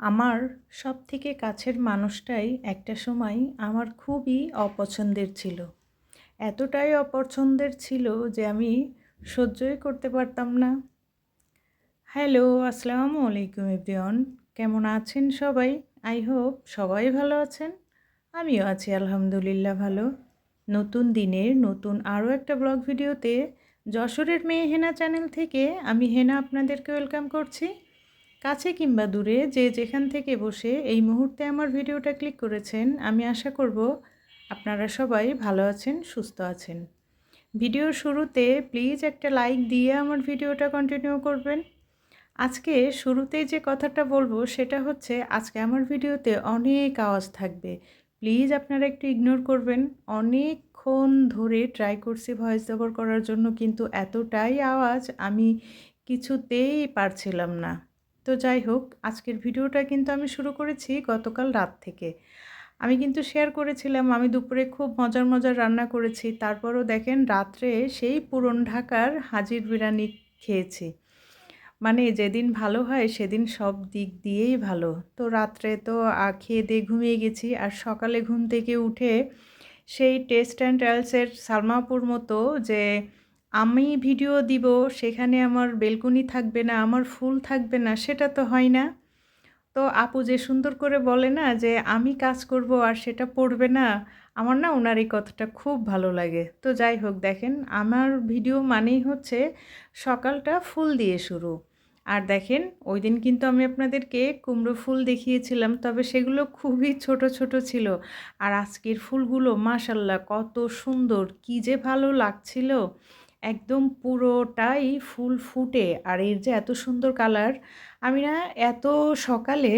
আমার সব থেকে কাছের মানুষটাই একটা সময় আমার খুবই অপছন্দের ছিল। এতটাই অপছন্দের ছিল যে আমি সহ্যই করতে পারতাম না। হ্যালো, আসসালামু আলাইকুম এভরিওয়ান। কেমন আছেন সবাই? আই হোপ সবাই ভালো আছেন। আমিও আছি আলহামদুলিল্লাহ ভালো। নতুন দিনের নতুন আরও একটা ব্লগ ভিডিওতে যশোরের মেয়ে হেনা চ্যানেল থেকে আমি হেনা আপনাদেরকে ওয়েলকাম করছি। কাছে কিংবা দূরে যে যেখান থেকে বসে এই মুহূর্তে আমার ভিডিওটা ক্লিক করেছেন, আমি আশা করব আপনারা সবাই ভালো আছেন, সুস্থ আছেন। ভিডিওর শুরুতে প্লিজ একটা লাইক দিয়ে আমার ভিডিওটা কন্টিনিউ করবেন। আজকে শুরুতেই যে কথাটা বলব, সেটা হচ্ছে আজকে আমার ভিডিওতে অনেক আওয়াজ থাকবে। প্লিজ আপনারা একটু ইগনোর করবেন। অনেকক্ষণ ধরে ট্রাই করছি ভয়েস ওভার করার জন্য, কিন্তু এতটাই আওয়াজ আমি কিছুতেই পারছিলাম না। তো যাই হোক, আজকের ভিডিওটা কিন্তু আমি শুরু করেছি গতকাল রাত থেকে। আমি কিন্তু শেয়ার করেছিলাম, আমি দুপুরে খুব মজার মজার রান্না করেছি। তারপরও দেখেন রাত্রে সেই পুরন ঢাকার হাজির বিরিয়ানি খেয়েছি। মানে যেদিন ভালো হয় সেদিন সব দিক দিয়েই ভালো। তো রাত্রে তো খেয়ে দিয়ে ঘুমিয়ে গেছি আর সকালে ঘুম থেকে উঠে সেই টেস্ট অ্যান্ড ট্রায়ালসের সালমাপুর মতো যে আমি ভিডিও দিব, সেখানে আমার বেলকুনি থাকবে না, আমার ফুল থাকবে না, সেটা তো হয় না। তো আপু যে সুন্দর করে বলে না যে, আমি কাজ করব আর সেটা পড়বে না, আমার না ওনার এই কথাটা খুব ভালো লাগে। তো যাই হোক, দেখেন, আমার ভিডিও মানেই হচ্ছে সকালটা ফুল দিয়ে শুরু। আর দেখেন, ওই দিন কিন্তু আমি আপনাদেরকে কুমড়ো ফুল দেখিয়েছিলাম, তবে সেগুলো খুবই ছোট ছোট ছিল। আর আজকের ফুলগুলো, মাশাল্লাহ, কত সুন্দর, কী যে ভালো লাগছিল। একদম পুরোটাই ফুল ফুটে। আর এর যে এত সুন্দর কালার, আমি না এত সকালে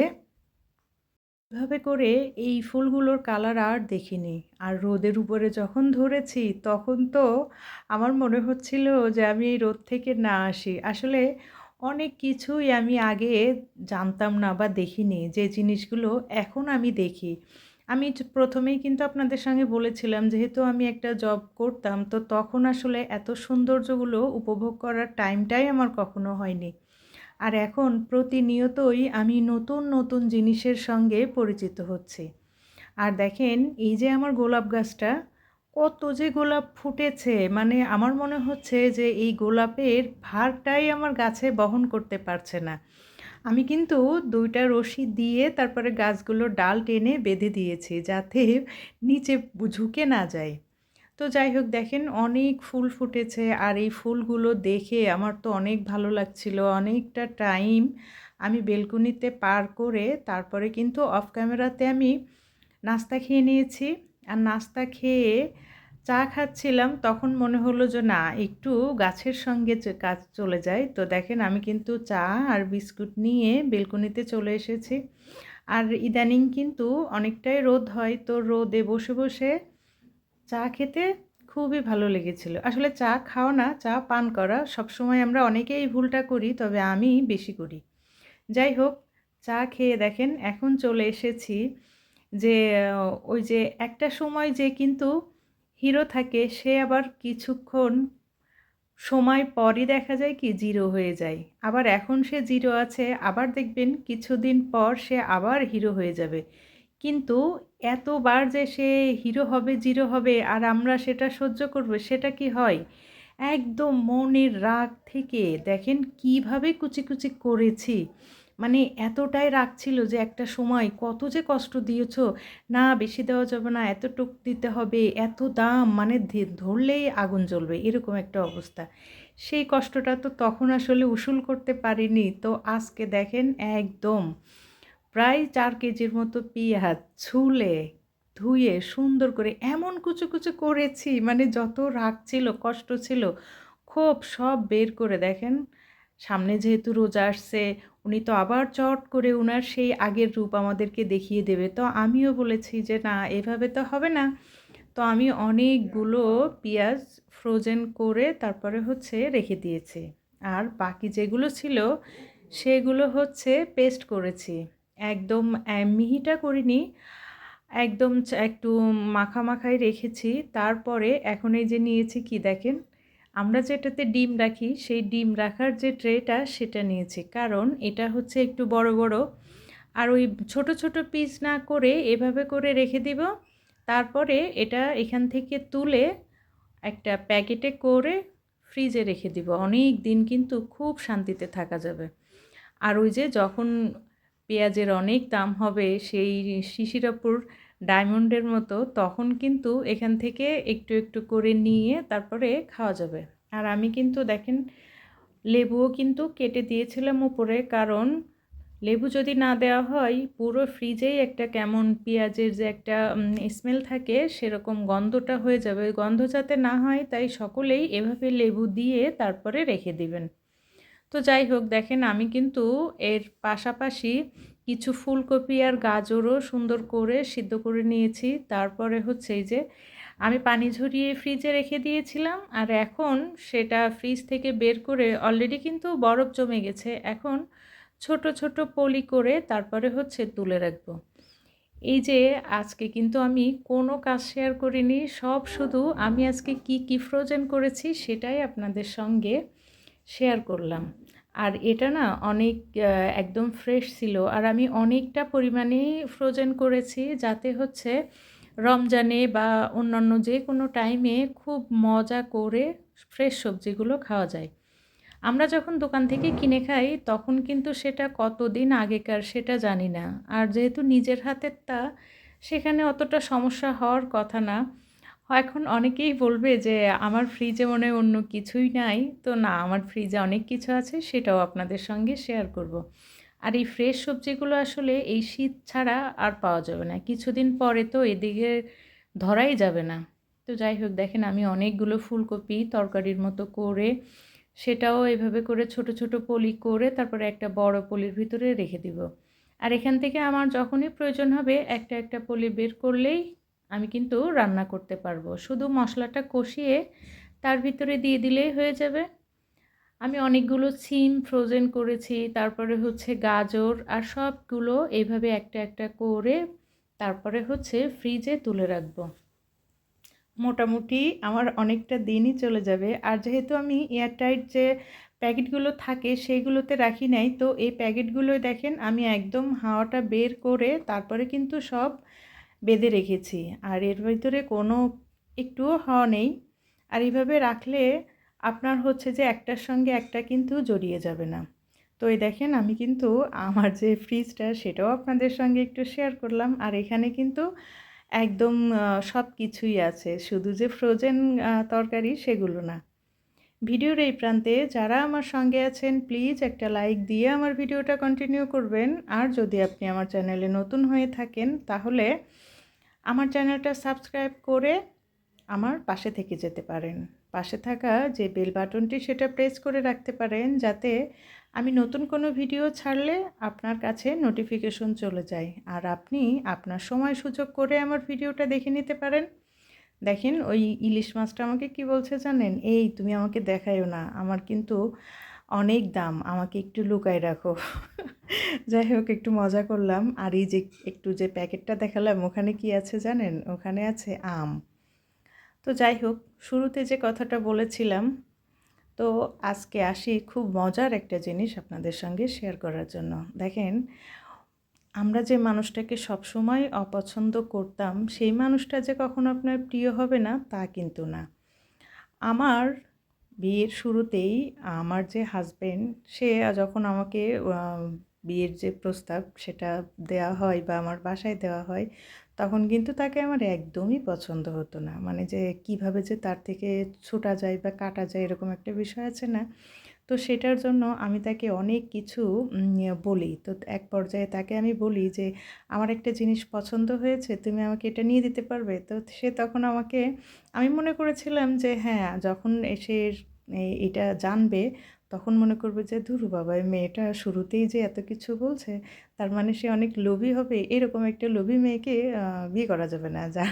এভাবে করে এই ফুলগুলোর কালার আর দেখিনি। আর রোদের উপরে যখন ধরেছি, তখন তো আমার মনে হচ্ছিল যে আমি এই রোদ থেকে না আসি। আসলে অনেক কিছুই আমি আগে জানতাম না বা দেখিনি। যে জিনিসগুলো এখন আমি দেখি। আমি প্রথমেই কিন্তু আপনাদের সঙ্গে বলেছিলাম, যেহেতু আমি একটা জব করতাম, তো তখন আসলে এত সৌন্দর্যগুলো উপভোগ করার টাইমটাই আমার কখনো হয়নি। আর এখন প্রতিনিয়তই আমি নতুন নতুন জিনিসের সঙ্গে পরিচিত হচ্ছি। আর দেখেন, এই যে আমার গোলাপ গাছটা, কত যে গোলাপ ফুটেছে মানে আমার মনে হচ্ছে যে এই গোলাপের ভারটাই আমার গাছে বহন করতে পারছে না। আমি কিন্তু দুইটা রশি দিয়ে তারপরে গাছগুলো ডাল টেনে বেঁধে দিয়েছি যাতে নিচে ঝুঁকে না যায়। তো যাই হোক, দেখেন অনেক ফুল ফুটেছে আর এই ফুলগুলো দেখে আমার তো অনেক ভালো লাগছিল। অনেকটা টাইম আমি বেলকুনিতে পার করে তারপরে কিন্তু অফ ক্যামেরাতে আমি নাস্তা খেয়ে নিয়েছি। আর নাস্তা খেয়ে চা খাচ্ছিলাম, তখন মনে হলো যে, না, একটু গাছের সঙ্গে কাজ চলে যায়। তো দেখেন, আমি কিন্তু চা আর বিস্কুট নিয়ে বেলকনিতে চলে এসেছি। আর ইদানিং কিন্তু অনেকটাই রোদ হয়, তো রোদে বসে বসে চা খেতে খুবই ভালো লেগেছিল। আসলে চা খাওয়া না, চা পান করা সবসময় আমরা অনেকেই ভুলটা করি, তবে আমি বেশি করি। যাই হোক, চা খেয়ে দেখেন, এখন চলে এসেছি যে, ওই যে একটা সময় যে কিন্তু হিরো থাকে, সে আবার কিছুক্ষণ সময় পরই দেখা যায় কি, জিরো হয়ে যায়। আবার এখন সে জিরো আছে, আবার দেখবেন কিছুদিন পর সে আবার হিরো হয়ে যাবে। কিন্তু এতবার যে সে হিরো হবে, জিরো হবে, আর আমরা সেটা সহ্য করব, সেটা কি হয়? একদম মনের রাগ থেকে। দেখেন কীভাবে কুচি কুচি করেছি। মানে এতটাই রাখছিল যে একটা সময় কত যে কষ্ট দিয়েছ, না, বেশি দেওয়া যাবে না, এতটুক দিতে হবে, এত দাম মানে ধরলেই আগুন জ্বলবে। এরকম একটা অবস্থা। সেই কষ্টটা তো তখন আসলে উসুল করতে পারিনি। তো আজকে দেখেন একদম প্রায় চার কেজির মতো পেঁয়াজ ছুলে, ধুয়ে, সুন্দর করে এমন কুচু কুচু করেছি মানে যত রাগ ছিল, কষ্ট ছিল, খুব সব বের করে দেখেন সামনে যেহেতু রোজা আসছে, উনি তো আবার চট করে উনার সেই আগের রূপ আমাদেরকে দেখিয়ে দেবে। তো আমিও বলেছি যে, না, এভাবে তো হবে না। তো আমি অনেকগুলো পেঁয়াজ ফ্রোজেন করে তারপরে হচ্ছে রেখে দিয়েছি। আর বাকি যেগুলো ছিল, সেগুলো হচ্ছে পেস্ট করেছি। একদম মিহিটা করিনি, একদম একটু মাখা মাখাই রেখেছি। তারপরে এখন এই যে নিয়েছি কি দেখেন? আমরা যেটাতে ডিম রাখি, সেই ডিম রাখার যে ট্রেটা সেটা নিয়েছি। কারণ এটা হচ্ছে একটু বড় বড়। আর ওই ছোট ছোট পিস না করে এভাবে করে রেখে দিব। তারপরে এটা এখান থেকে তুলে একটা প্যাকেটে করে ফ্রিজে রেখে দিব। অনেক দিন কিন্তু খুব শান্তিতে থাকা যাবে। আর ওই যে যখন পেঁয়াজের অনেক দাম হবে, সেই শিশিরাপুর ডায়মন্ডের মতো, তখন কিন্তু এখান থেকে একটু একটু করে নিয়ে তারপরে খাওয়া যাবে। আর আমি কিন্তু দেখেন, লেবুও কিন্তু কেটে দিয়েছিলাম উপরে, কারণ লেবু যদি না দেওয়া হয়, পুরো ফ্রিজেই একটা কেমন পেঁয়াজের যে একটা স্মেল থাকে, সেরকম গন্ধটা হয়ে যাবে। গন্ধ যাতে না হয়, তাই সকলেই এভাবে লেবু দিয়ে তারপরে রেখে দিবেন। তো যাই হোক, দেখেন আমি কিন্তু এর পাশাপাশি কিছু ফুলকপি আর গাজরও সুন্দর করে সিদ্ধ করে নিয়েছি। তারপরে হচ্ছে এই যে আমি পানি ঝরিয়ে ফ্রিজে রেখে দিয়েছিলাম আর এখন সেটা ফ্রিজ থেকে বের করে অলরেডি কিন্তু বরফ জমে গেছে। এখন ছোট ছোট পলি করে তারপরে হচ্ছে তুলে রাখব। এই যে আজকে কিন্তু আমি কোনো কাজ শেয়ার করিনি, সব শুধু আমি আজকে কি কি ফ্রোজেন করেছি সেটাই আপনাদের সঙ্গে শেয়ার করলাম। আর এটা না অনেক একদম ফ্রেশ ছিল। আর আমি অনেকটা পরিমাণেই ফ্রোজেন করেছি যাতে হচ্ছে রমজানে বা অন্যান্য যে কোনো টাইমে খুব মজা করে ফ্রেশ সবজিগুলো খাওয়া যায়। আমরা যখন দোকান থেকে কিনে খাই, তখন কিন্তু সেটা কতদিন আগেকার সেটা জানি না। আর যেহেতু নিজের হাতের তা সেখানে অতটা সমস্যা হওয়ার কথা না। এখন অনেকেই বলবে যে, আমার ফ্রিজে মনে অন্য কিছুই নাই। তো না, আমার ফ্রিজে অনেক কিছু আছে, সেটাও আপনাদের সঙ্গে শেয়ার করব। আর এই ফ্রেশ সবজিগুলো আসলে এই শীত ছাড়া আর পাওয়া যাবে না। কিছুদিন পরে তো এদিকে ধরাই যাবে না। তো যাই হোক, দেখেন আমি অনেকগুলো ফুলকপি তরকারির মতো করে, সেটাও এভাবে করে ছোট ছোট পলি করে তারপরে একটা বড় পলির ভিতরে রেখে দিব। আর এখান থেকে আমার যখনই প্রয়োজন হবে, একটা একটা পলি বের করলেই আমি কিন্তু রান্না করতে পারব। শুধু মশলাটা কষিয়ে তার ভিতরে দিয়ে দিলেই হয়ে যাবে। আমি অনেকগুলো সিম ফ্রোজেন করেছি, তারপরে হচ্ছে গাজর আর সবগুলো এইভাবে একটা একটা করে তারপরে হচ্ছে ফ্রিজে তুলে রাখব। মোটামুটি আমার অনেকটা দিনই চলে যাবে। আর যেহেতু আমি এয়ারটাইট যে প্যাকেটগুলো থাকে সেইগুলোতে রাখি নাই, তো এই প্যাকেটগুলো দেখেন আমি একদম হাওয়াটা বের করে তারপরে কিন্তু সব বেঁধে রেখেছি। আর এর ভিতরে কোনো একটুও হাওয়া নেই। আর এইভাবে রাখলে আপনার হচ্ছে যে একটার সঙ্গে একটা কিন্তু জড়িয়ে যাবে না। তো এই দেখেন, আমি কিন্তু আমার যে ফ্রিজটা সেটাও আপনাদের সঙ্গে একটু শেয়ার করলাম। আর এখানে কিন্তু একদম সব কিছুই আছে। শুধু যে ফ্রোজেন তরকারি, সেগুলো না। ভিডিওর এই প্রান্তে যারা আমার সঙ্গে আছেন প্লিজ একটা লাইক দিয়ে আমার ভিডিওটা কন্টিনিউ করবেন। আর যদি আপনি আমার চ্যানেলে নতুন হয়ে থাকেন, তাহলে আমার চ্যানেলটা সাবস্ক্রাইব করে আমার পাশে থেকে যেতে পারেন। পাশে থাকা যে বেল বাটনটি সেটা প্রেস করে রাখতে পারেন যাতে আমি নতুন কোনো ভিডিও ছাড়লে আপনার কাছে নোটিফিকেশন চলে যায়। আর আপনি আপনার সময় সুযোগ করে আমার ভিডিওটা দেখে নিতে পারেন। দেখেন ওই ইলিশ মাছটা আমাকে কি বলছে জানেন? এই তুমি আমাকে দেখাইও না। আমার কিন্তু অনেক দাম, আমাকে একটু লুকায় রাখো। যাই হোক, একটু মজা করলাম। আর এই যে একটু যে প্যাকেটটা দেখালাম, ওখানে কি আছে জানেন? ওখানে আছে আম। তো যাই হোক, শুরুতে যে কথাটা বলেছিলাম, তো আজকে আসি খুব মজার একটা জিনিস আপনাদের সঙ্গে শেয়ার করার জন্য। দেখেন, আমরা যে মানুষটাকে সবসময় অপছন্দ করতাম, সেই মানুষটা যে কখনো আপনার প্রিয় হবে না, তা কিন্তু না। আমার বিয়ের শুরুতেই আমার যে হাজব্যান্ড সে যখন আমাকে বিয়ের যে প্রস্তাব সেটা দেওয়া হয় বা আমার বাসায় দেওয়া হয়, তখন কিন্তু তাকে আমার একদমই পছন্দ হতো না। মানে যে কীভাবে যে তার থেকে ছোটা যায় বা কাটা যায় এরকম একটা বিষয় আছে না? তো সেটার জন্য আমি তাকে অনেক কিছু বলি। তো এক পর্যায়ে তাকে আমি বলি যে, আমার একটা জিনিস পছন্দ হয়েছে, তুমি আমাকে এটা নিয়ে দিতে পারবে? তো সে তখন আমাকে, আমি মনে করেছিলাম যে হ্যাঁ যখন এসে এটা জানবে, তখন মনে করবে যে, ধুরু বাবা মেয়েটা শুরুতেই যে এত কিছু বলছে, তার মানে সে অনেক লোভী হবে, এরকম একটা লোভী মেয়েকে বিয়ে করা যাবে না, যা,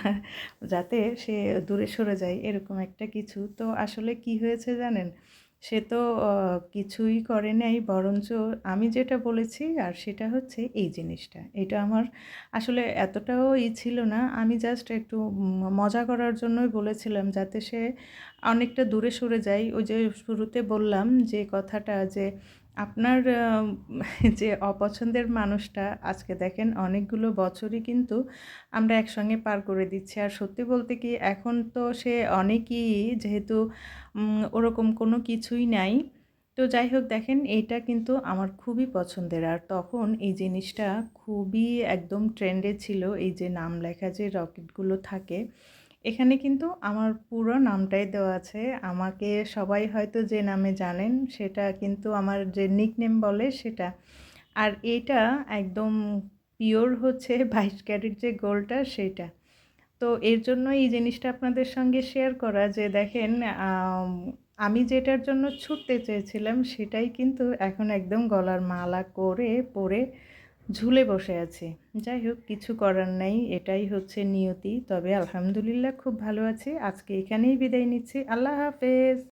যাতে সে দূরে সরে যায়, এরকম একটা কিছু। তো আসলে কি হয়েছে জানেন? সে তো কিছুই করে নাই, বরঞ্চ আমি যেটা বলেছি, আর সেটা হচ্ছে এই জিনিসটা। এটা আমার আসলে এতটাও ই ছিল না, আমি জাস্ট একটু মজা করার জন্যই বলেছিলাম যাতে সে অনেকটা দূরে সরে যায়। ওই যে শুরুতে বললাম যে কথাটা যে আপনার যে অপছন্দের মানুষটা, আজকে দেখেন অনেকগুলো বছরই কিন্তু আমরা একসঙ্গে পার করে দিচ্ছি। আর সত্যি বলতে কি, এখন তো সে অনেকই যেহেতু ওরকম কোনো কিছুই নাই। তো যাই হোক, দেখেন এইটা কিন্তু আমার খুবই পছন্দের। আর তখন এই জিনিসটা খুবই একদম ট্রেন্ডে ছিল, এই যে নাম লেখা যে রকেটগুলো থাকে এখানে কিন্তু আমার পুরো নামটাই দেওয়া আছে। আমাকে সবাই হয়তো যে নামে জানেন, সেটা কিন্তু আমার যে নিকনেম বলে সেটা। আর এটা একদম পিওর হচ্ছে বাইশ ক্যারেট যে গোলটা সেটা। তো এর জন্য এই জিনিসটা আপনাদের সঙ্গে শেয়ার করা যে দেখেন আমি যেটার জন্য ছুটতে চেয়েছিলাম সেটাই কিন্তু এখন একদম গলার মালা করে পরে ঝুলে বসে আছে। যাই হোক, কিছু করার নাই, এটাই হচ্ছে নিয়তি। তবে আলহামদুলিল্লাহ খুব ভালো আছে। আজকে এখানেই বিদায় নিচ্ছি। আল্লাহ হাফেজ।